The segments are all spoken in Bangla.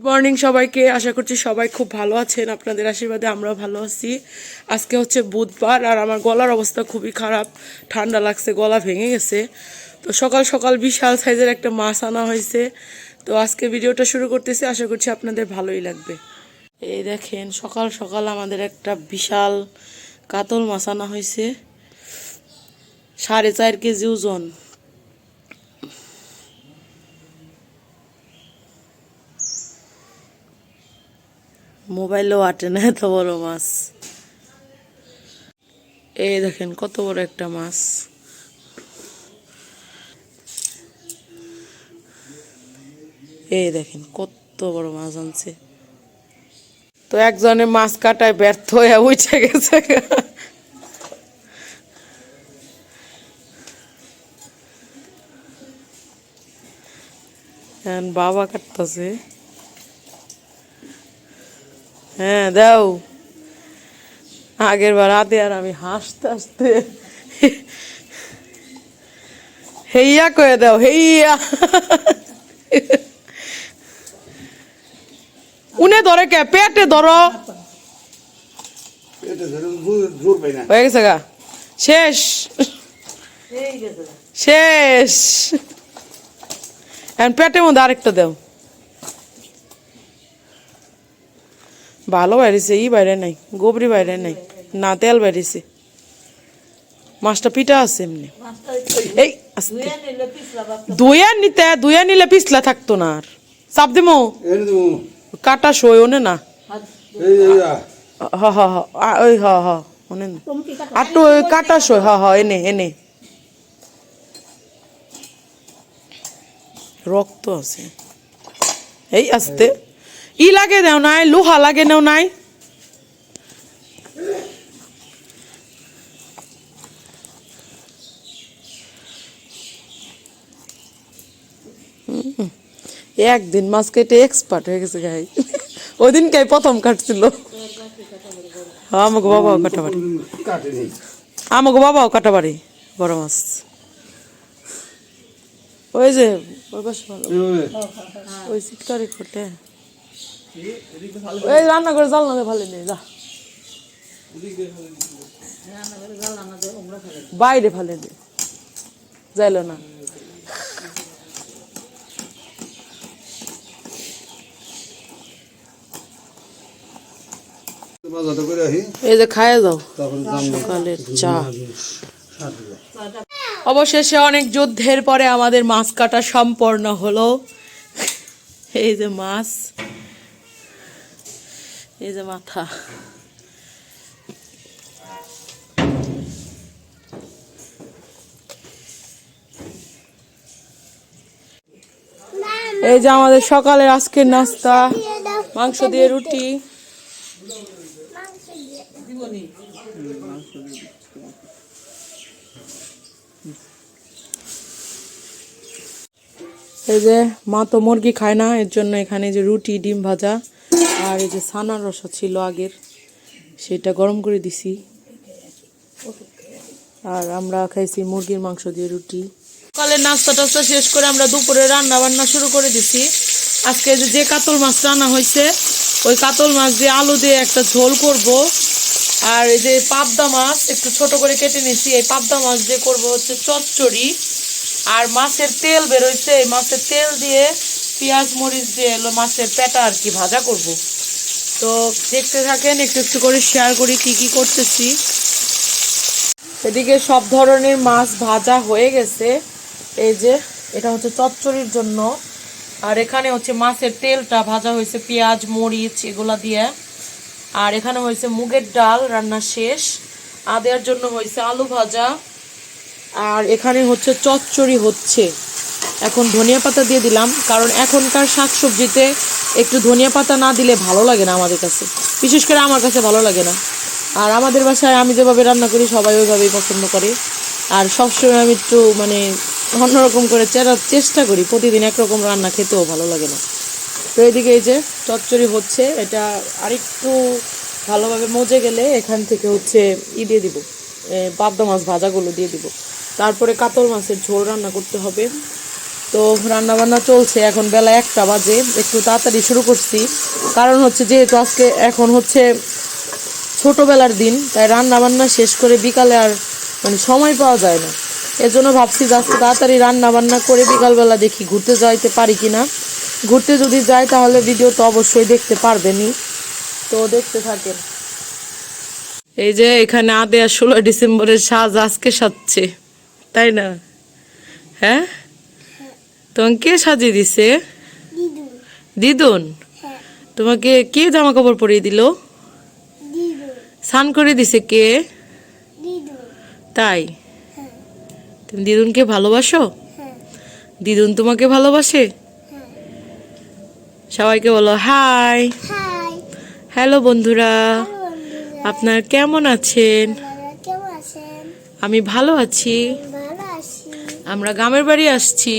গুড মর্নিং সবাইকে। আশা করছি সবাই খুব ভালো আছেন। আপনাদের আশীর্বাদে আমরাও ভালো আছি। আজকে হচ্ছে বুধবার আর আমার গলার অবস্থা খুবই খারাপ। ঠান্ডা লাগছে, গলা ভেঙে গেছে। তো সকাল সকাল বিশাল সাইজের একটা মাছ আনা হয়েছে। তো আজকে ভিডিওটা শুরু করতেছি। আশা করছি আপনাদের ভালোই লাগবে। এই দেখেন, সকাল সকাল আমাদের একটা বিশাল কাতল মাছ আনা হয়েছে। সাড়ে চার কেজি ওজন। মোবাইলেও আটে না, এত বড় মাছ। এই দেখেন কত বড় একটা মাছ। এই দেখেন কত বড় মাছ আনছে। তো একজনে মাছ কাটায় ব্যর্থ হয়ে উঠে গেছে। বাবা কাটতেছে। হ্যাঁ দাও। আগের বার আদে আর আমি হাসতে হাসতে হেইয়া কয়ে দাও হেইয়া। উনে ধরে কে? পেটে ধরো। হয়ে গেছে গা। শেষ। শেষ। এখন পেটের মধ্যে আরেকটা দাও। ভালো বাইরেছে ই বাইরে নাই গোবরি বাইরে নাই না তেল বাইরেছে মাছটা পিঠা আছে এমনি। এই আস্তে। দুইয়া নিতে দুইয়া নিলে পিছলা থাকতো না আর। চাপ দিমো? কাটা সই ওনে না। এই এই আ। হ হ হ আ, ওই হ হ ওনে না আর তো ওই কাটা সই হ হ এনে এনে। রক্ত আছে। এই আস্তে। ই লাগে দেও নাই লোহা লাগে নেও নাই। একদিন মাছ কেটে এক্সপার্ট হয়ে গেছে গাই। ওই দিন কে প্রথম কাটছিল। হ্যাঁ, আমাকে বাবাও কাটাবাড়ি আমাকে বাবাও কাটাবাড়ি বড় মাছ। ওই যে ওই পাশে ভালো। ওই রান্না করে জাল না ভালো নেই, যা। বাইরে ভালো নেই। যাইল না। এই যে যাও। অবশেষে অনেক যুদ্ধের পরে আমাদের মাছ কাটা সম্পন্ন হলো। এই যে মাছ। এই যে মাথা। এই যে আমাদের সকালের আজকের নাস্তা, মাংস দিয়ে রুটি। এই যে মা তো মুরগি খায় না, এর জন্য এখানে যে রুটি, ডিম ভাজা। আর এই যে সানার রসা ছিল আগের, সেটা গরম করে দিছি। আর আমরা খাইছি মুরগির মাংস দিয়ে রুটি। সকালের নাস্তা টাস্তা শেষ করে আমরা দুপুরে রান্না বান্না শুরু করে দিছি। আজকে যে কাতল মাছ রান্না হয়েছে ওই কাতল মাছ দিয়ে আলু দিয়ে একটা ঝোল করব। আর এই যে পাবদা মাছ একটু ছোট করে কেটে নিছি। এই পাবদা মাছ দিয়ে করব হচ্ছে চচ্চড়ি। আর মাছের তেল বেরোইছে এই মাছের তেল দিয়ে পেঁয়াজ মরিচ দিয়ে এলো মাছের পেটা আর কি ভাজা করব। তো দেখতে থাকেন, একটু একটু করে শেয়ার করি কি কি করতেছি। এদিকে সব ধরনের মাছ ভাজা হয়ে গেছে। এই যে, এটা হচ্ছে চচ্চড়ির জন্য। আর এখানে হচ্ছে মাছের তেলটা ভাজা হয়েছে, পেঁয়াজ, মরিচ এগুলা দিয়ে। আর এখানে হয়েছে মুগের ডাল, রান্না শেষ। আদেয়ার জন্য হয়েছে আলু ভাজা। আর এখানে হচ্ছে চচ্চড়ি হচ্ছে। এখন ধনিয়া পাতা দিয়ে দিলাম, কারণ এখনকার শাকসবজিতে একটু ধনিয়া পাতা না দিলে ভালো লাগে না আমাদের কাছে। বিশেষ করে আমার কাছে ভালো লাগে না। আর আমাদের বাসায় আমি যেভাবে রান্না করি, সবাই ওইভাবেই পছন্দ করে। আর সবসময় আমি একটু মানে অন্যরকম করে চেষ্টা করি। প্রতিদিন একরকম রান্না খেতেও ভালো লাগে না। তো এদিকে এই যে চচ্চড়ি হচ্ছে, এটা আরেকটু ভালোভাবে মজে গেলে এখান থেকে হচ্ছে ই দিয়ে দিব পাবদা মাছ ভাজাগুলো দিয়ে দিব। তারপরে কাতল মাছের ঝোল রান্না করতে হবে। তো রান্না বান্না চলছে এখন বেলা একটা বাজে, একটু তাড়াতাড়ি শুরু করছি। কারণ হচ্ছে যেহেতু আজকে এখন হচ্ছে ছোটোবেলার দিন, তাই রান্না বান্না শেষ করে বিকালে আর মানে সময় পাওয়া যায় না। এজন্য ভাবছি যে আজকে তাড়াতাড়ি রান্না বান্না করে বিকালবেলা দেখি ঘুরতে যাইতে পারি কি না ঘুরতে যদি যাই তাহলে ভিডিও তো অবশ্যই দেখতে পারবেনই। তো দেখতে থাকেন। এই যে এখানে আদে আর ষোলো ডিসেম্বরের সাজ আজকে সাজছে, তাই না? হ্যাঁ? তোমাকে কে সাজিয়ে দিছে? দিদুন। তোমাকে কে জামা কাপড় পরিয়ে দিল? স্নান করে দিছে কে? তাই? তুমি দিদুনকে ভালোবাসো? দিদুন তোমাকে ভালোবাসে? সবাইকে বলো হাই। হ্যালো বন্ধুরা আপনার কেমন আছেন? আমি ভালো আছি। আমরা গ্রামের বাড়ি আসছি।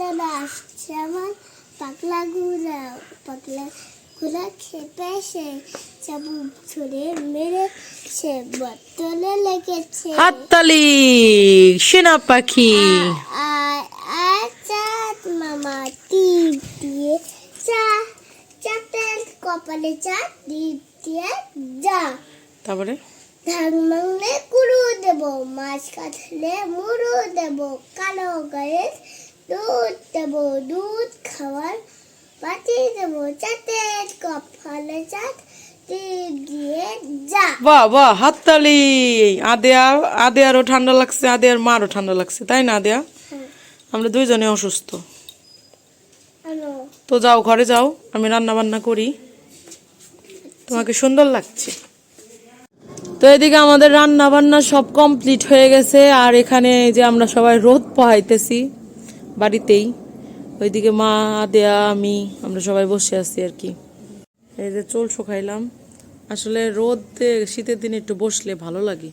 তারা আসছে আমার পাগলা ঘুরা পাগলা ঘুরা খেপে সে চাবু ছুড়ে মেরে সে বোতলে লেগেছে। হাততালি সেনা পাখি। চাঁদ মামা টিপ দিয়ে চা চাপের কপালে চাঁদ টিপ দিয়ে যা। তারপরে? ধান মাংলে কুড়ু দেব মাছ কাটলে মুড়ো দেব কালো গায়ে দুধ দেব দুধ খাওয়ার বাটি দেব চাটের কপালে যা। বাহ বাহ হাততালি। আদেয়া আদেয়ারও ঠান্ডা লাগছে আদেয়ার মারও ঠান্ডা লাগছে তাই না আদেয়া হ্যাঁ। আমরা দুইজনে অসুস্থ। তো যাও ঘরে যাও আমি রান্না বান্না করি। তোমাকে সুন্দর লাগছে। তো এদিকে আমাদের রান্না বান্না সব কমপ্লিট হয়ে গেছে আর এখানে যে আমরা সবাই রোদ পোহাইতেছি। বাড়িতেই। ওইদিকে মা, দেয়া, আমি, আমরা সবাই বসে আছি আর কি। এই যে চুল শুকাইলাম। আসলে রোদ, শীতের দিনে একটু বসলে ভালো লাগে।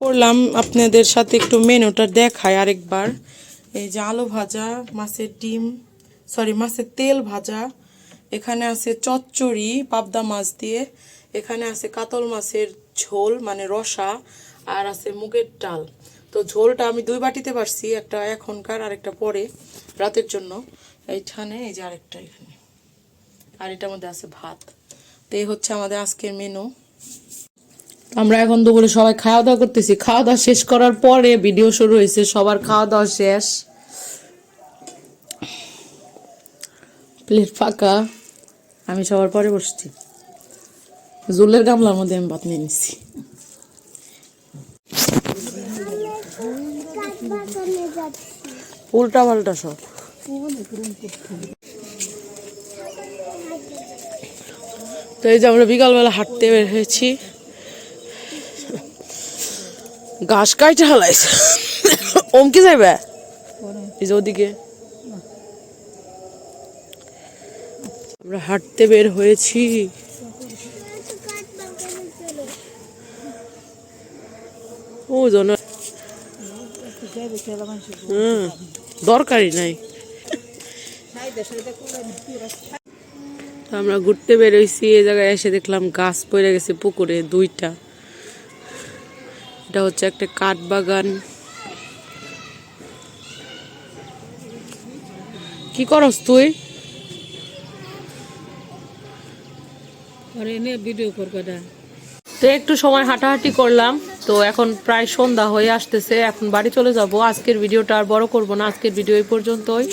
করলাম আপনাদের সাথে একটু মেনুটা দেখায় আরেকবার। এই যে আলু ভাজা, মাছের ডিম সরি মাছের তেল ভাজা। এখানে আছে চচ্চড়ি, পাবদা মাছ দিয়ে। এখানে আছে কাতল মাছের ঝোল মানে রসা। আর আছে মুগের ডাল। তো ঝোলটা আমি দুই বাটিতে পারছি একটা এখনকার আর একটা পরে, রাতের জন্য। এইখানে, এই যে আরেকটা এখানে। আর এটার মধ্যে আছে ভাত। তো এই হচ্ছে আমাদের আজকের মেনু আমরা এখন দুপুরে সবাই খাওয়া দাওয়া করতেছি। খাওয়া দাওয়া শেষ করার পরে ভিডিও শুরু হয়েছে, সবার খাওয়া দাওয়া শেষ। প্লেট ফাঁকা, আমি সবার পরে বসছি। জুলের গামলার মধ্যে আমি ভাত নিয়ে নিচ্ছি কাজ বাগানে যাচ্ছি উল্টা পাল্টা সব। তো এই যে আমরা বিকালবেলা হাঁটতে বের হয়েছি। ঘাস কাইটে হালাইছে। ওম কি যাইবে? এই যে ওদিকে। আমরা হাঁটতে বের হয়েছি। ও জন হুম দরকারই নাই। আমরা ঘুরতে বেরোইছি এই জায়গায় এসে দেখলাম গাছ পড়ে গেছে পুকুরে দুইটা। এটা হচ্ছে একটা কাঠ বাগান। কি করস তুই? তো একটু সময় হাঁটাহাঁটি করলাম। তো এখন প্রায় সন্ধ্যা হয়ে আসতেছে, এখন বাড়ি চলে যাব। আজকের ভিডিওটা আর বড় করব না, আজকের ভিডিও এই পর্যন্তই।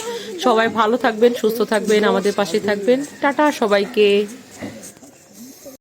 সবাই ভালো থাকবেন, সুস্থ থাকবেন, আমাদের পাশে থাকবেন। টাটা সবাইকে।